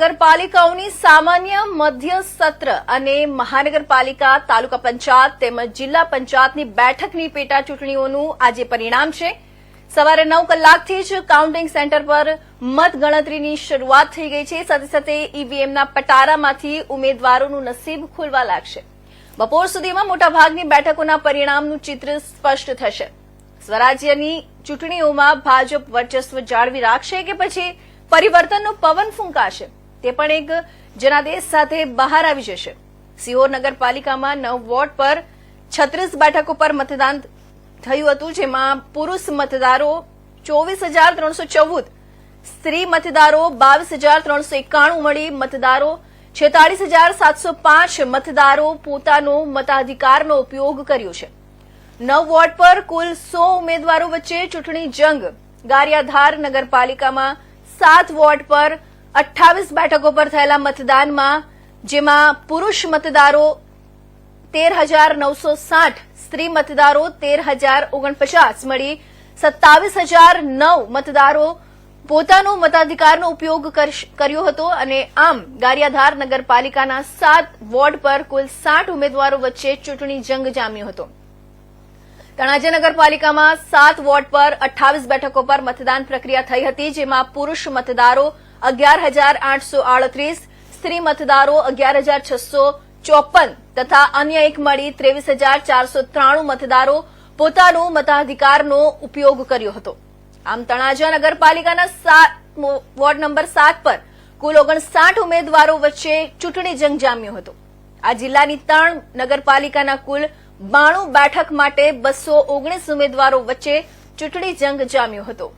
નગરપાલિકાઓની સામાન્ય મધ્ય સત્ર અને મહાનગરપાલિકા તાલુકા પંચાયત તેમજ જિલ્લા પંચાયતની બેઠકની પેટા ચૂંટણીઓનું આજે પરિણામ છે. સવારે નવ કલાકથી જ કાઉન્ટિંગ સેન્ટર પર મતગણતરીની શરૂઆત થઈ ગઈ છે. સાથે સાથે ઈવીએમના પટારામાંથી ઉમેદવારોનું નસીબ ખુલવા લાગશે. બપોર સુધીમાં મોટાભાગની બેઠકોના પરિણામનું ચિત્ર સ્પષ્ટ થશે. સ્વરાજ્યની ચૂંટણીઓમાં ભાજપ વર્ચસ્વ જાળવી રાખશે કે પછી પરિવર્તનનો પવન ફૂંકાશે? તે પણ એક જનાદેશ સાથે બહાર આવી જશે. સિહોર નગરપાલિકામાં નવ વોર્ડ પર છત્રીસ બેઠકો પર મતદાન થયું હતું, જેમાં પુરુષ મતદારો ચોવીસ હજાર ત્રણસો ચૌદ, સ્ત્રી મતદારો બાવીસ હજાર ત્રણસો એકાણું મળી મતદારો છેતાળીસ હજાર સાતસો પાંચ મતદારો પોતાનો મતાધિકારનો ઉપયોગ કર્યો છે. નવ વોર્ડ પર કુલ સો ઉમેદવારો વચ્ચે ચૂંટણી જંગ. ગારિયાધાર નગરપાલિકામાં સાત વોર્ડ પર અઠ્ઠાવીસ બેઠકો પર થયેલા મતદાનમાં, જેમાં પુરુષ મતદારો તેર હજાર નવસો સાઠ, સ્ત્રી મતદારો તેર હજાર ઓગણપચાસ મળી. સત્તાવીસ હજાર નવ મતદારો પોતાનો મતાધિકારનો ઉપયોગ કર્યો હતો અને આમ ગારિયાધાર નગરપાલિકાના સાત વોર્ડ પર કુલ સાઠ ઉમેદવારો વચ્ચે ચૂંટણી જંગ જામ્યો હતો. તણાજા નગરપાલિકામાં સાત વોર્ડ પર અઠ્ઠાવીસ બેઠકો પર મતદાન પ્રક્રિયા થઈ હતી, જેમાં પુરુષ મતદારો અગિયાર હજાર આઠસો આડત્રીસ, સ્ત્રી મતદારો અગિયાર હજાર છસો ચોપન તથા અન્ય એક મળી ત્રેવીસ હજાર ચારસો ત્રાણું મતદારો પોતાનો મતાધિકારનો ઉપયોગ કર્યો હતો. આમ તણાજા નગરપાલિકાના સાત વોર્ડ નંબર સાત પર કુલ ઓગણસાઠ ઉમેદવારો વચ્ચે ચૂંટણી જંગ જામ્યો હતો. આ જિલ્લાની ત્રણ નગરપાલિકાના કુલ બાણું બેઠક માટે બસો ઓગણીસ ઉમેદવારો વચ્ચે ચૂંટણી જંગ જામ્યો હતો.